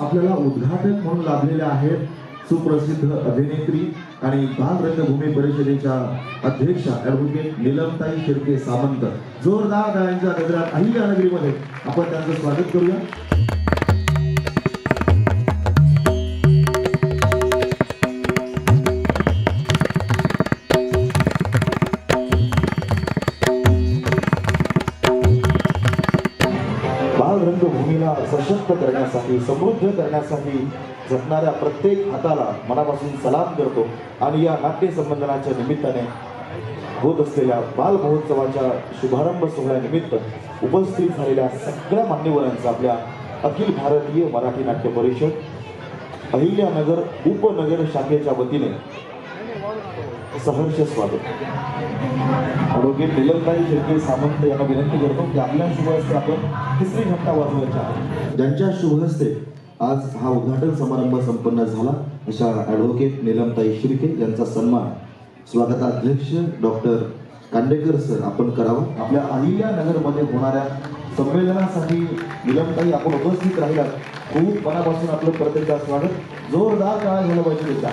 आपल्याला उद्घाटक म्हणून लाभलेल्या आहेत सुप्रसिद्ध अभिनेत्री आणि बाल रंगभूमी परिषदेच्या अध्यक्षा ऍडव्होकेट निलमताई शिर्के सामंत जोरदार गायांच्या गजरात अहिल्या नगरीमध्ये आपण त्यांचं स्वागत करूया. रंगभूमीला सशक्त करण्यासाठी समृद्ध करण्यासाठी झटणाऱ्या प्रत्येक हाताला मनापासून सलाम करतो. आणि या नाट्यसंबंधनाच्या निमित्ताने होत असलेल्या बालमहोत्सवाच्या शुभारंभ सोहळ्यानिमित्त उपस्थित झालेल्या सगळ्या मान्यवरांचं आपल्या अखिल भारतीय मराठी नाट्य परिषद अहिल्यानगर उपनगर शाखेच्या वतीने सहर्ष स्वागत ॲडव्होकेट निलमताई शिर्के सामंत यांना विनंती करतो की आपल्या शुभ हस्ते आपण तिसरी घंटा वाजवायच्या आहे. ज्यांच्या शुभ हस्ते आज हा उद्घाटन समारंभ संपन्न झाला अशा ॲडव्होकेट निलमताई शिर्के यांचा सन्मान स्वागताध्यक्ष डॉक्टर कांडेकर सर आपण करावा. आपल्या अहिल्या नगरमध्ये होणाऱ्या संमेलनासाठी निलमताई आपण उपस्थित राहिलात. खूप मनापासून आपलं प्रत्येकदा स्वागत. जोरदार काळ झालं पाहिजे त्याच्या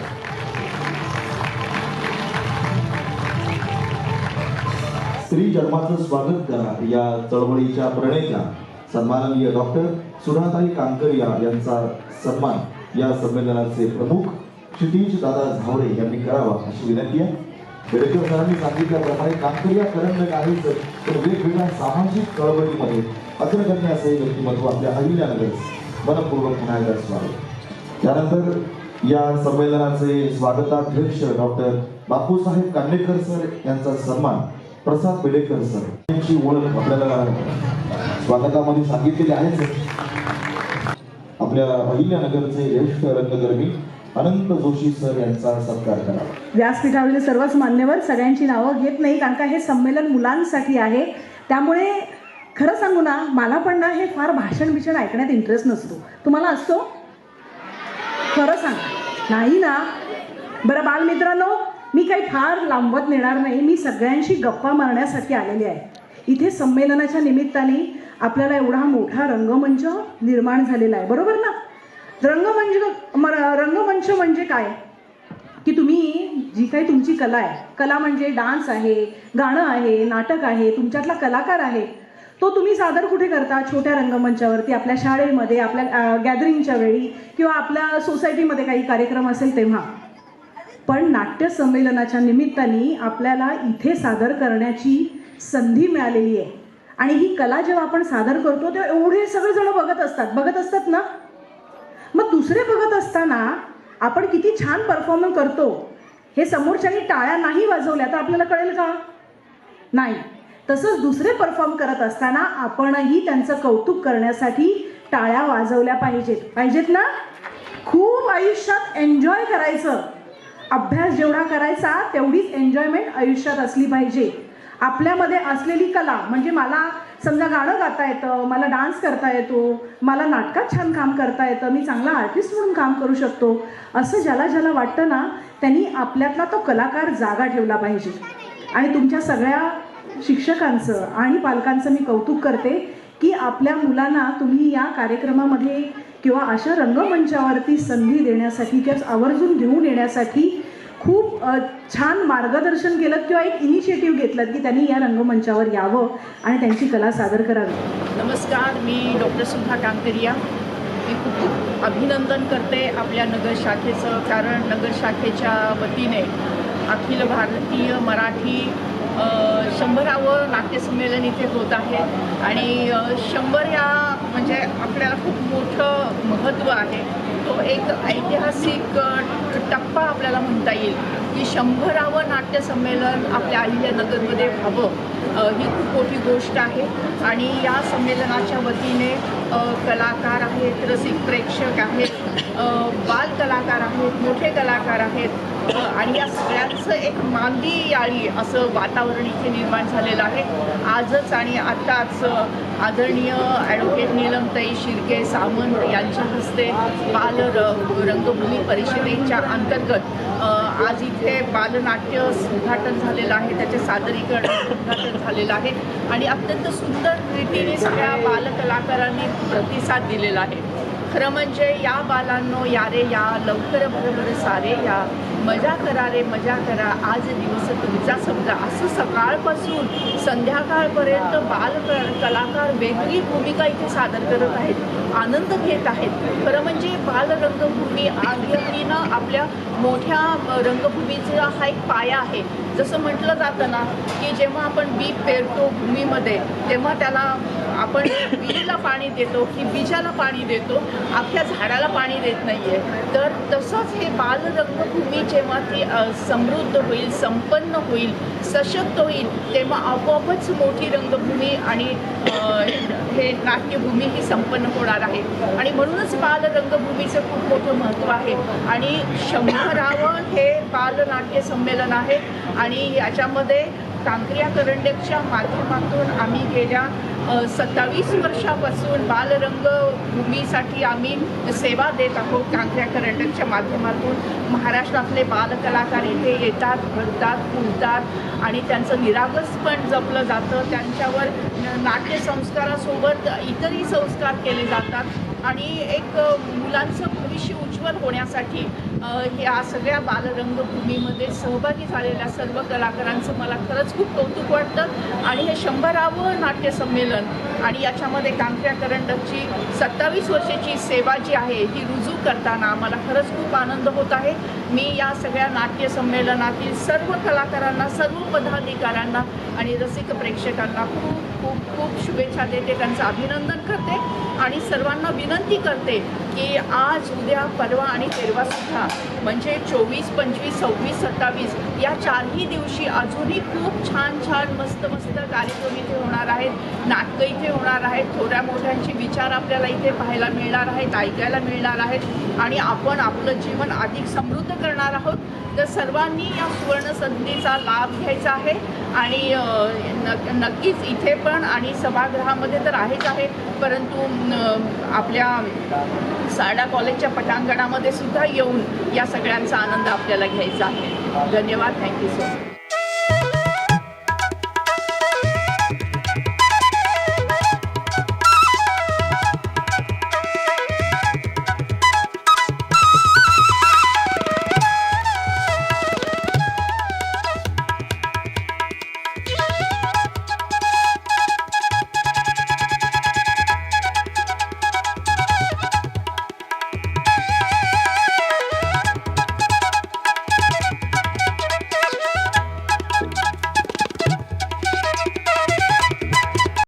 स्त्री जन्माचं स्वागत करा. या चळवळीच्या प्रणेत्या सन्माननीय डॉक्टर सुधाताई कांकरिया यांचा सन्मान या संमेलनाचे प्रमुख क्षितिज दादा झावरे यांनी करावा अशी विनंती आहे. बेडेकर सरांनी सांगितल्याप्रमाणे कांकरिया करंडक आहेच तर वेगवेगळ्या सामाजिक चळवळीमध्ये अग्रगण्य असे व्यक्तिमत्व आपल्या अहिल्यानगर मनपूर्वक म्हणायला स्वागत. त्यानंतर या संमेलनाचे स्वागताध्यक्ष डॉक्टर बापूसाहेब कांडेकर सर यांचा सन्मान प्रसाद बेडेकर सर यांची ओळख आपल्याला स्वागतामध्ये सांगितलेली आहेच आपल्या अहिल्यानगरचे ज्येष्ठ रंगकर्मी अनंत जोशी सर यांचा सत्कार करा. व्यासपीठावरील सर्वच मान्यवर सगळ्यांची नावं घेत नाही कारण का हे संमेलन मुलांसाठी आहे. त्यामुळे खरं सांगू ना मला पण ना हे फार भाषण बिषण ऐकण्यात इंटरेस्ट नसतो. तुम्हाला असतो? खरं सांग. नाही ना? बरं बालमित्रांनो मी काही फार लांबत नेणार नाही. मी सगळ्यांशी गप्पा मारण्यासाठी आलेले आहे. इथे संमेलनाच्या निमित्ताने आपल्याला एवढा मोठा रंगमंच निर्माण झालेला आहे. बरोबर ना? रंगमंच रंगमंच म्हणजे काय? की तुम्ही जी काही तुमची कला आहे कला म्हणजे डान्स आहे गाणं आहे नाटक आहे तुमच्यातला कलाकार आहे तो तुम्ही सादर कुठे करता? छोट्या रंगमंचावरती आपल्या शाळेमध्ये आपल्या गॅदरिंगच्या वेळी किंवा आपल्या सोसायटीमध्ये काही कार्यक्रम असेल तेव्हा? पण नाट्य संमेलनाच्या निमित्ताने आपल्याला इथे सादर करण्याची संधी मिळालेली आहे. आणि ही कला जेव्हा आपण सादर करतो तेव्हा एवढे सगळेजण बघत असतात. बघत असतात ना? मग दुसरे बघत असताना आपण किती छान परफॉर्मन्स करतो. हे समोरच्यानी टाळ्या नाही वाजवल्या तर आपल्याला कळेल का? नाही. तसंच दुसरे परफॉर्म करत असताना आपणही त्यांचं कौतुक करण्यासाठी टाळ्या वाजवल्या पाहिजेत. पाहिजेत ना? खूप आयुष्यात एन्जॉय करायचं. अभ्यास जेवढा करायचा तेवढीच एन्जॉयमेंट आयुष्यात असली पाहिजे. आपल्यामध्ये असलेली कला म्हणजे मला समजा गाणं गाता येतं मला डान्स करता येतो मला नाटकात छान काम करता येतं मी चांगला आर्टिस्ट म्हणून काम करू शकतो असं ज्याला ज्याला वाटतं ना त्यांनी आपल्यातला तो कलाकार जागा ठेवला पाहिजे. आणि तुमच्या सगळ्या शिक्षकांचं आणि पालकांचं मी कौतुक करते की आपल्या मुलांना तुम्ही या कार्यक्रमामध्ये किंवा अशा रंगमंचावरती संधी देण्यासाठी किंवा आवर्जून घेऊन येण्यासाठी खूप छान मार्गदर्शन केलं किंवा एक इनिशिएटिव्ह घेतलं की त्यांनी या रंगमंचावर यावं आणि त्यांची कला सादर करावी. नमस्कार मी डॉक्टर सुधा कांकरिया. मी खूप खूप अभिनंदन करते आपल्या नगर शाखेचं कारण नगर शाखेच्या वतीने अखिल भारतीय मराठी शंभरावं नाट्यसंमेलन इथे होत आहे. आणि शंभर या म्हणजे आपल्याला खूप मोठं महत्त्व आहे. तो एक ऐतिहासिक टप्पा आपल्याला म्हणता येईल की शंभरावं नाट्यसंमेलन आपल्या अहिल्यानगरमध्ये व्हावं ही खूप मोठी गोष्ट आहे. आणि या संमेलनाच्या वतीने कलाकार आहेत रसिक प्रेक्षक आहेत बाल कलाकार आहेत मोठे कलाकार आहेत. आणि या सगळ्यांचं एक मांदी याळी असं वातावरण इथे निर्माण झालेलं आहे. आजच आणि आत्ताच आदरणीय ॲडव्होकेट नीलमताई शिर्के सावंत यांच्या हस्ते बाल र रंगभूमी परिषदेच्या अंतर्गत आज इथे बालनाट्य उद्घाटन झालेलं आहे. त्याचे सादरीकरण उद्घाटन झालेलं आहे. आणि अत्यंत सुंदर रीतीने सगळ्या बालकलाकारांनी प्रतिसाद दिलेला आहे. खरं म्हणजे या बालांनो या रे या लवकर बरोबर सारे या मजा करा रे मजा करा. आज दिवस तुमचा समजा असं सकाळपासून संध्याकाळपर्यंत बाल कलाकार वेगळी भूमिका इथे सादर करत आहेत आनंद घेत आहेत. खरं म्हणजे बाल रंगभूमी आर्यकीनं आपल्या मोठ्या रंगभूमीचा हा एक पाया आहे. जसं म्हटलं जातं ना की जेव्हा आपण बी पेरतो भूमीमध्ये तेव्हा त्याला आपण विहिरीला पाणी देतो की बीजाला पाणी देतो. अख्ख्या झाडाला पाणी देत नाही आहे तर तसंच हे बाल रंगभूमी जेव्हा ती समृद्ध होईल संपन्न होईल सशक्त होईल तेव्हा आपोआपच मोठी रंगभूमी आणि हे नाट्यभूमी ही संपन्न होणार आहे. आणि म्हणूनच बाल रंगभूमीचं खूप मोठं महत्त्व आहे. आणि शंभरावं हे बालनाट्य संमेलन आहे. आणि याच्यामध्ये कांक्रिया करंडेकच्या माध्यमातून आम्ही गेल्या सत्तावीस वर्षापासून बालरंगभूमीसाठी आम्ही सेवा देत आहोत कांक्रिया करंडकच्या माध्यमातून. महाराष्ट्रातले बालकलाकार इथे येतात घडतात फुलतात आणि त्यांचं निरागस पण जपलं जातं. त्यांच्यावर नाट्यसंस्कारासोबत इतरही संस्कार केले जातात. आणि एक मुलांचं भविष्य उज्ज्वल होण्यासाठी ह्या सगळ्या बालरंगभूमीमध्ये सहभागी झालेल्या सर्व कलाकारांचं मला खरंच खूप कौतुक वाटतं. आणि हे शंभरावं नाट्यसंमेलन आणि याच्यामध्ये कांक्र्या करंडकची सत्तावीस वर्षाची सेवा जी आहे ही रुजू करताना मला खरंच खूप आनंद होत आहे. मी या सगळ्या नाट्य संमेलनातील सर्व कलाकारांना सर्व पदाधिकाऱ्यांना आणि रसिक प्रेक्षकांना खूप खूप खूप शुभेच्छा देते त्यांचं अभिनंदन करते आणि सर्वांना विनंती करते की आज उद्या परवा आणि तेरवासुद्धा म्हणजे चोवीस पंचवीस सव्वीस सत्तावीस या चारही दिवशी अजूनही खूप छान छान मस्त मस्त कार्यक्रम इथे होणार आहेत नाटकं इथे होणार आहेत थोड्या मोठ्यांचे विचार आपल्याला इथे पाहायला मिळणार आहेत ऐकायला मिळणार आहेत आणि आपण आपलं जीवन अधिक समृद्ध करणार आहोत. तर सर्वांनी या सुवर्ण संधीचा लाभ घ्यायचा आहे आणि नक्कीच इथे पण आणि सभागृहामध्ये तर आहेच आहे परंतु आपल्या सारडा कॉलेजच्या पटांगणामध्ये सुद्धा येऊन या सगळ्यांचा आनंद आपल्याला घ्यायचा आहे. धन्यवाद. Thank you so much.